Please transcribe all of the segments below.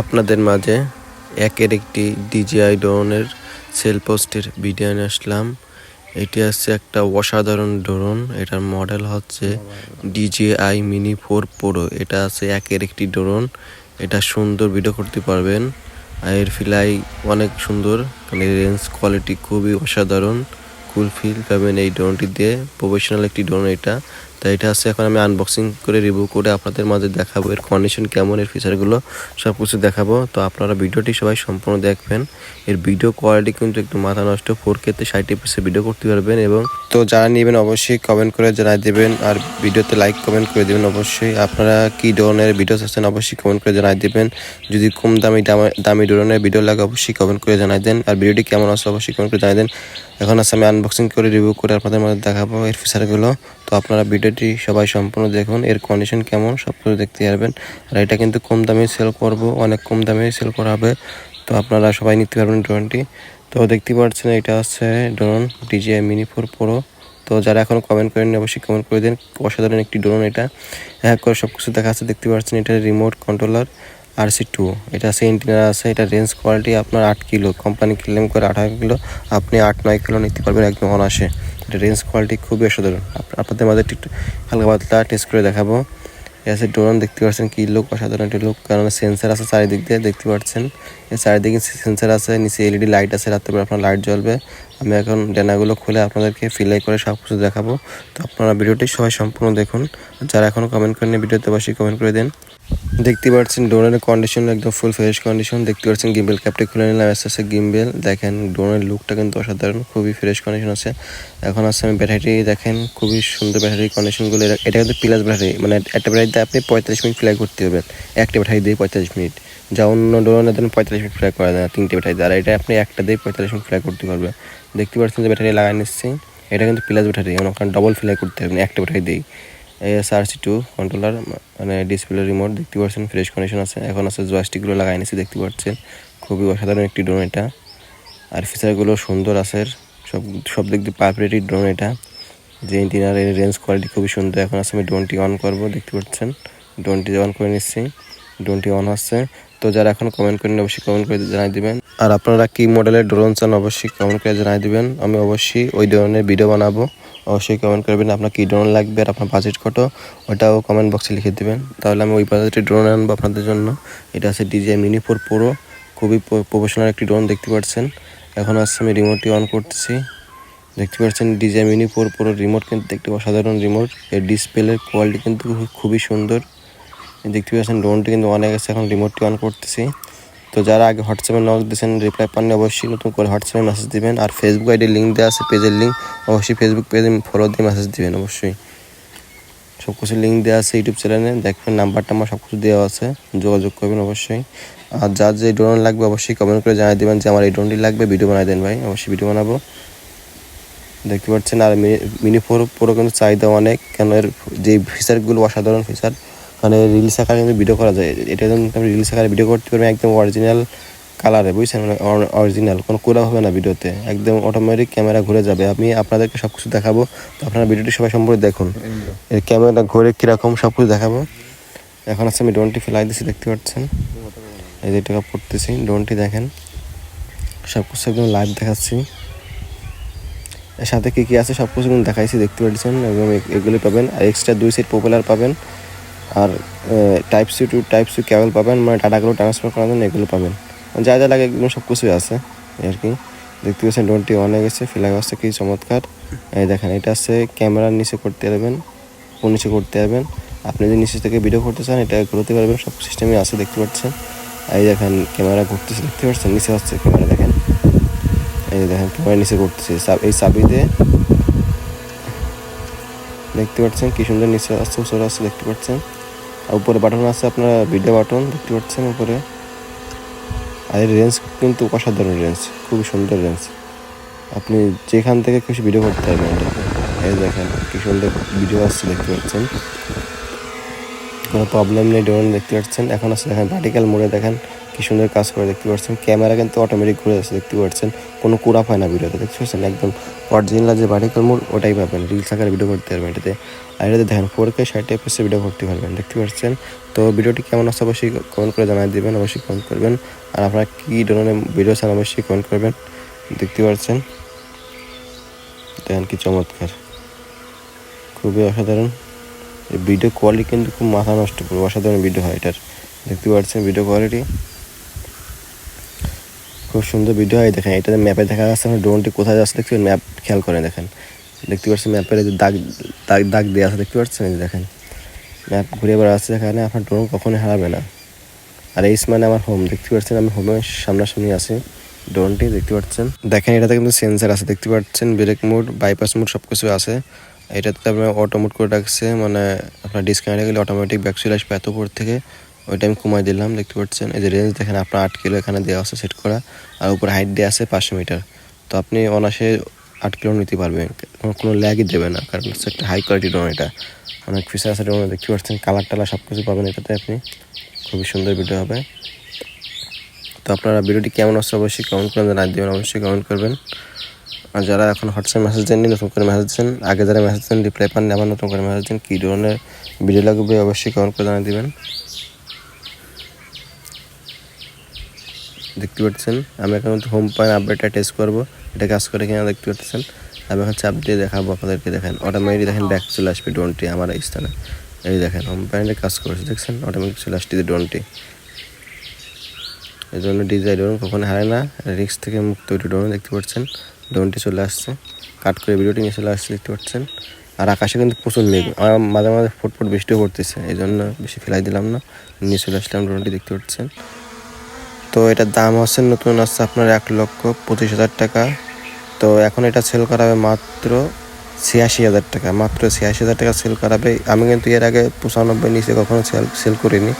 আপনাদের মাঝে একের একটি ডিজিআই ড্রোনের সেল পোস্টের ভিডিও নিয়ে আসলাম। এটি হচ্ছে একটা অসাধারণ ড্রোন, এটার মডেল হচ্ছে ডিজিআই মিনি ফোর প্রো। এটা আছে একের একটি ড্রোন, এটা সুন্দর ভিডিও করতে পারবেন। আর এর ফিলাই অনেক সুন্দর মানে রেঞ্জ কোয়ালিটি খুবই অসাধারণ কুল ফিল পাবেন এই ড্রোনটি দিয়ে। প্রফেশনাল একটি ড্রোন এটা। তাই এটা আছে, এখন আমি আনবক্সিং করে রিভিউ করে আপনাদের মাঝে দেখাবো এর কন্ডিশন কেমন, এর ফিচারগুলো সব কিছু দেখাবো। তো আপনারা ভিডিওটি সবাই সম্পূর্ণ দেখবেন। এর ভিডিও কোয়ালিটি কিন্তু একটু মাথা নষ্ট ফোর কেতে ষাট ভিডিও করতে পারবেন এবং তো যারা নেবেন অবশ্যই কমেন্ট করে জানাই দেবেন আর ভিডিওতে লাইক কমেন্ট করে দেবেন অবশ্যই। আপনারা কি ধরনের ভিডিও চাচ্ছেন অবশ্যই কমেন্ট করে জানাই দেবেন। যদি কম দামি দামে- দামি ধরনের ভিডিও লাগে অবশ্যই কমেন্ট করে জানাই দেন। আর ভিডিওটি কেমন আছে অবশ্যই কমেন্ট করে জানাই দেন। এখন আছে আমি আনবক্সিং করে রিভিউ করে আপনাদের মধ্যে দেখাবো এর ফিচারগুলো তো আপনারা ভিডিওটি সবাই সম্পূর্ণ দেখুন, এর কন্ডিশন কেমন সব কিছু দেখতে পারবেন। আর এটা কিন্তু কম দামে সেল করব, অনেক কম দামে সেল করা হবে। তো আপনারা সবাই নিতে পারবেন ড্রোনটি তো দেখতে পাচ্ছেন, এটা হচ্ছে drone DJI mini four pro তো যারা এখন কমেন্ট করেন অবশ্যই কমেন্ট করে দিন। অসাধারণ একটি ড্রোন এটা। হ্যাঁ করে সব কিছু দেখা যাচ্ছে, দেখতে পাচ্ছেন, এটা remote controller R C two এটা আছে ইন্টিনার আছে, এটা রেঞ্জ কোয়ালিটি আপনার আট কিলো। কোম্পানি ক্লেম করে আঠারো কিলো। আপনি আট নয় কিলো নিতে পারবেন একদম অনাসে এটা রেঞ্জ কোয়ালিটি খুবই অসাধারণ। আপ- আপনাদের মাঝে একটু হালকা পাতলা টেস্ট করে দেখাবো। এ আছে ড্রোন দেখতে পাচ্ছেন কি লোক অসাধারণ একটি লোক কারণ সেন্সার আছে চারিদিক দিয়ে, দেখতে পাচ্ছেন। এর চারিদিকে সেন্সার আছে, নিচে এলইডি লাইট আছে রাত্রে আপনার লাইট জ্বলবে। আমি এখন ডেনাগুলো খুলে আপনাদেরকে ফিলাই করে সব কিছু দেখাবো। তো আপনারা ভিডিওটি সবাই সম্পূর্ণ দেখুন। যারা এখনও কমেন্ট করেনি ভিডিওতে অবশ্যই কমেন্ট করে দেন। দেখতে পাচ্ছেন ড্রোনের কন্ডিশন একদম ফুল ফ্রেশ কন্ডিশন দেখতে পাচ্ছেন গিম্বেল ক্যাপটা খুলে নিলাম এসে আছে গিম্বেল দেখেন ড্রোনের লুকটা কিন্তু অসাধারণ, খুবই ফ্রেশ কন্ডিশন আছে। এখন আছে আমি ব্যাটারি দেখেন খুবই সুন্দর ব্যাটারি কন্ডিশনগুলো এটা- কিন্তু প্লাস ব্যাটারি মানে একটা ব্যাটারিতে আপনি পঁয়তাল্লিশ মিনিট ফ্লাই করতে হবেন একটা ব্যাটারি দিয়ে পঁয়তাল্লিশ মিনিট। যা অন্য ড্রোনের দেন পঁয়তাল্লিশ মিনিট ফ্লাই করা যায় তিনটে ব্যাটারি আর এটা আপনি একটা দিয়ে পঁয়তাল্লিশ মিনিট ফ্লাই করতে পারবে দেখতে পাচ্ছেন যে ব্যাটারি লাগাই নিচ্ছি। এটা কিন্তু প্লাস ব্যাটারি কারণ ডবল ফ্লাই করতে হবে একটা ব্যাটারি দিয়েই। এসআরসি টু কন্ট্রোলার মানে ডিসপ্লে রিমোট দেখতে পাচ্ছেন ফ্রেশ কন্ডিশন আছে। এখন আছে জয়স্টিকগুলো লাগাই নিয়েছি দেখতে পাচ্ছেন। খুবই অসাধারণ একটি ড্রোন এটা। আর ফিচারগুলো সুন্দর আছে, সব সব দিক দিয়ে পারফেক্ট ড্রোন এটা। যে ইন্টিনার রেঞ্জ কোয়ালিটি খুবই সুন্দর। এখন আছে আমি ড্রোনটি অন করব, দেখতে পাচ্ছেন। ড্রোনটি অন করে নিচ্ছি। ড্রোনটি অন হচ্ছে। তো যারা এখন কমেন্ট করেন, অবশ্যই কমেন্ট করে জানাই দিবেন। আর আপনারা কি মডেলের ড্রোন চান, অবশ্যই কমেন্ট করে জানাই দিবেন। আমি অবশ্যই ওই ধরনের ভিডিও বানাবো। অবশ্যই কমেন্ট করবেন আপনার কী ড্রোন লাগবে আর আপনার বাজেট কত, ওটাও কমেন্ট বক্সে লিখে দেবেন। তাহলে আমি ওই বাজেটের ড্রোন আনব আপনাদের জন্য। এটা আছে ডিজিআই মিনি ফোর প্রো খুবই প্রফেশনাল একটি ড্রোন দেখতে পাচ্ছেন। এখন আসছে আমি রিমোটটি অন করতেছি। দেখতে পাচ্ছেন DJI mini four pro remote কিন্তু একটি অসাধারণ রিমোট এর ডিসপ্লের কোয়ালিটি কিন্তু খুব- খুবই সুন্দর। দেখতে পাচ্ছেন ড্রোনটি কিন্তু অনেক আছে এখন রিমোটটি অন করতেছি। তো যারা আগে হোয়াটসঅ্যাপে নক দিয়েছেন রিপ্লাই পাননি, অবশ্যই নতুন করে হোয়াটসঅ্যাপে মেসেজ দিবেন। আর ফেসবুক আইডির লিঙ্ক দেওয়া আছে পেজের লিঙ্ক অবশ্যই ফেসবুক পেজে ফলো দিয়ে মেসেজ দিবেন, অবশ্যই। সব কিছু লিঙ্ক দেওয়া আছে ইউটিউব চ্যানেলে দেখবেন নাম্বারটা আমার সব কিছু দেওয়া আছে, যোগাযোগ করবেন অবশ্যই। আর যার যে ড্রোন লাগবে, অবশ্যই কমেন্ট করে জানিয়ে দেবেন যে আমার এই ড্রোনটি লাগবে ভিডিও বানাই দেন ভাই, অবশ্যই ভিডিও বানাবো। দেখতে পাচ্ছেন, আর মিনি ফোর প্রো কিন্তু চাহিদা অনেক, কেন এর যে ফিচারগুলো অসাধারণ ফিচার মানে রিলস আকারে কিন্তু ভিডিও করা যায়। এটা যখন আপনি রিলস আকারে ভিডিও করতে পারবেন, একদম অরিজিনাল কালারে বুঝছেন? মানে অরিজিনাল কোনো কোরা হবে না ভিডিওতে একদম অটোমেটিক ক্যামেরা ঘুরে যাবে। আমি আপনাদেরকে সব কিছু দেখাবো। তো আপনারা ভিডিওটি সবাই সম্পর্কে দেখুন। এর ক্যামেরা ঘুরে কীরকম সব কিছু দেখাবো। এখন আছে আমি ড্রোনটি ফেলাই দিচ্ছি দেখতে পাচ্ছেন? এই যে টাকা পড়তেছি ড্রোনটি দেখেন। সব কিছু একদম লাইভ দেখাচ্ছি। এর সাথে কী কী আছে সব কিছু দেখাইছি, দেখতে পাচ্ছেন? এবং এগুলি পাবেন। আর এক্সট্রা দুই সেট পপুলার পাবেন। আর type C two type C cable পাবেন মানে ডাটাগুলো ট্রান্সফার করার জন্য এগুলো পাবেন। যা যা লাগে একদম সব কিছুই আছে আর কি। দেখতে পাচ্ছেন ড্রোনটি অনেক গেছে ফিলাগ আসছে কি চমৎকার। এই দেখেন, এটা আছে ক্যামেরার নিচে করতে পারবেন কোন নিচে করতে পারবেন। আপনি যদি নিচে থেকে ভিডিও করতে চান, এটা ঘুরতে পারবেন, সব সিস্টেমে আছে, দেখতে পাচ্ছেন। এই দেখেন, ক্যামেরা ঘুরতেছে, দেখতে পাচ্ছেন, নিচে হচ্ছে ক্যামেরা, দেখেন। এই দেখেন, ক্যামেরা নিচে করতেছে সাব- এই চাবিতে দেখতে পাচ্ছেন, কি সুন্দর নিচে আসছে উপরে আসছে দেখতে পাচ্ছেন। উপরে বাটন আছে আপনার ভিডিও বাটন দেখতে পাচ্ছেন উপরে। আর এর রেঞ্জ কিন্তু অসাধারণ রেঞ্জ খুবই সুন্দর রেঞ্জ আপনি যেখান থেকে খুশি ভিডিও করতে পারবেন। এই দেখেন, কি সুন্দর ভিডিও আসছে, দেখতে পাচ্ছেন। কোনো প্রবলেম নেই ড্রোন দেখতে পাচ্ছেন। এখন আছে দেখেন ভার্টিক্যাল মোড়ে দেখেন কি সুন্দর কাজ করে দেখতে পাচ্ছেন। ক্যামেরা কিন্তু অটোমেটিক ঘুরে যাচ্ছে দেখতে পাচ্ছেন। কোনো কুড়াপ হয় না ভিডিওতে, দেখতে পাচ্ছেন? একদম অরিজিনাল যে ভার্টিক্যাল মোড, ওটাই পাবেন। রিলস আকারে ভিডিও করতে পারবেন এটাতে। আর এটাতে দেখেন ফোর কে ষাট এফএসে ভিডিও করতে পারবেন, দেখতে পাচ্ছেন? তো ভিডিওটি কেমন আছে অবশ্যই কমেন্ট করে জানাই দিবেন, অবশ্যই কমেন্ট করবেন। আর আপনারা কী ধরনের ভিডিও চান অবশ্যই কমেন্ট করবেন, দেখতে পাচ্ছেন? দেখেন কি চমৎকার। খুবই অসাধারণ। ভিডিও কোয়ালিটি কিন্তু খুব মাথা নষ্ট করবে অসাধারণ ভিডিও হয় এটার। দেখতে পাচ্ছেন ভিডিও কোয়ালিটি খুব সুন্দর ভিডিও হয়, দেখেন, এটাতে ম্যাপে দেখা যাচ্ছে আমার ড্রোনটি কোথায় যাচ্ছে দেখতে ম্যাপ খেয়াল করে দেখেন। দেখতে পাচ্ছেন ম্যাপের যে দাগ দাগ দাগ দেওয়া আছে, দেখতে পাচ্ছেন? দেখেন ম্যাপ ঘুরে বেড়াচ্ছে এখানে আপনার ড্রোন কখনোই হারাবে না। আর এই মানে আমার হোম দেখতে পাচ্ছেন, আমি হোমের সামনাসামনি আছি ড্রোনটি দেখতে পাচ্ছেন। দেখেন, এটাতে কিন্তু সেন্সার আছে, দেখতে পাচ্ছেন ব্রেক মোড বাইপাস মোড সব কিছু আছে। এটাতে আপনার অটো মোড করে রাখছে মানে আপনার ডিসকানেক্ট গেলে অটোমেটিক ব্যাক চলে আসবে এত উপর থেকে। ওইটা আমি কমাই দিলাম, দেখতে পাচ্ছেন? এই যে রেঞ্জ দেখেন, আপনার আট কিলো এখানে দেওয়া আছে সেট করা, আর উপর হাইট দেওয়া আছে পাঁচশো মিটার তো আপনি অনাসে আট কিলো নিতে পারবেন, কোনো কোনো ল্যাগই দেবে না, কারণ হচ্ছে একটা হাই কোয়ালিটি ড্রোন এটা। অনেক ফিচার আছে ড্রোন দেখতে পাচ্ছেন? কালার টালার সব কিছু পাবেন এটাতে আপনি। খুবই সুন্দর ভিডিও হবে। তো আপনারা ভিডিওটি কেমন আসছে অবশ্যই কমেন্ট করে জানাই দেবেন, অবশ্যই কমেন্ট করবেন। আর যারা এখন হোয়াটসঅ্যাপ মেসেজ দেননি, নতুন করে মেসেজ দেন। আগে যারা মেসেজ দেন রিপ্লাই পাননি, আবার নতুন করে মেসেজ দেন, কী ধরনের ভিডিও লাগবে অবশ্যই কমেন্ট করে জানিয়ে দেবেন। দেখতে পাচ্ছেন, আমি এখন হোম পয়েন্ট আপডেটটা টেস্ট করব। এটা কাজ করে কিনা দেখতে পাচ্ছেন। আমি এখন চাপ দিয়ে দেখাবো আপনাদেরকে, দেখেন অটোমেটিক দেখেন ব্যাক চলে আসবে ড্রোনটি আমার স্থানে। এই দেখেন হোম পয়েন্টে কাজ করেছে, দেখছেন? অটোমেটিক চলে আসছে ড্রোনটি এই জন্য ডিজাই ড্রোন কখনো হারায় না। রিক্স থেকে মুক্ত ওইটি ড্রোন দেখতে পাচ্ছেন। ড্রোনটি চলে আসছে। কাট করে ভিডিওটি নিয়ে চলে আসছে, দেখতে পাচ্ছেন। আর আকাশে কিন্তু প্রচুর মেঘ। আমার মাঝে মাঝে ফুটফুট বৃষ্টিও পড়তেছে, এই জন্য বেশি ফেলাই দিলাম না। নিয়ে চলে আসলাম ড্রোনটি দেখতে পাচ্ছেন। তো এটার দাম হচ্ছে নতুন আসছে আপনার এক লক্ষ পঁচিশ হাজার টাকা। তো এখন এটা সেল করাবে মাত্র ছিয়াশি হাজার টাকা, মাত্র ছিয়াশি হাজার টাকা সেল করাবে। আমি কিন্তু এর আগে পঁচানব্বই নিচে কখনো সেল সেল করিনি।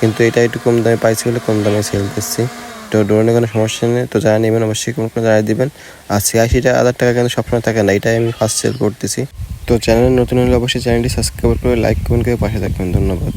কিন্তু এটা একটু কম দামে পাইছি বলে কম দামে সেল দিচ্ছি। তো ড্রোনে কোনো সমস্যা নেই, তো যারা নেবেন অবশ্যই কোনো কোনো জানিয়ে দেবেন। আর ছিয়াশি হাজার টাকা কিন্তু সবসময় থাকে না, এটাই আমি ফার্স্ট সেল করতেছি। তো চ্যানেল নতুন হলে অবশ্যই চ্যানেলটি সাবস্ক্রাইব করে লাইক কমেন্ট করে পাশে থাকবেন। ধন্যবাদ।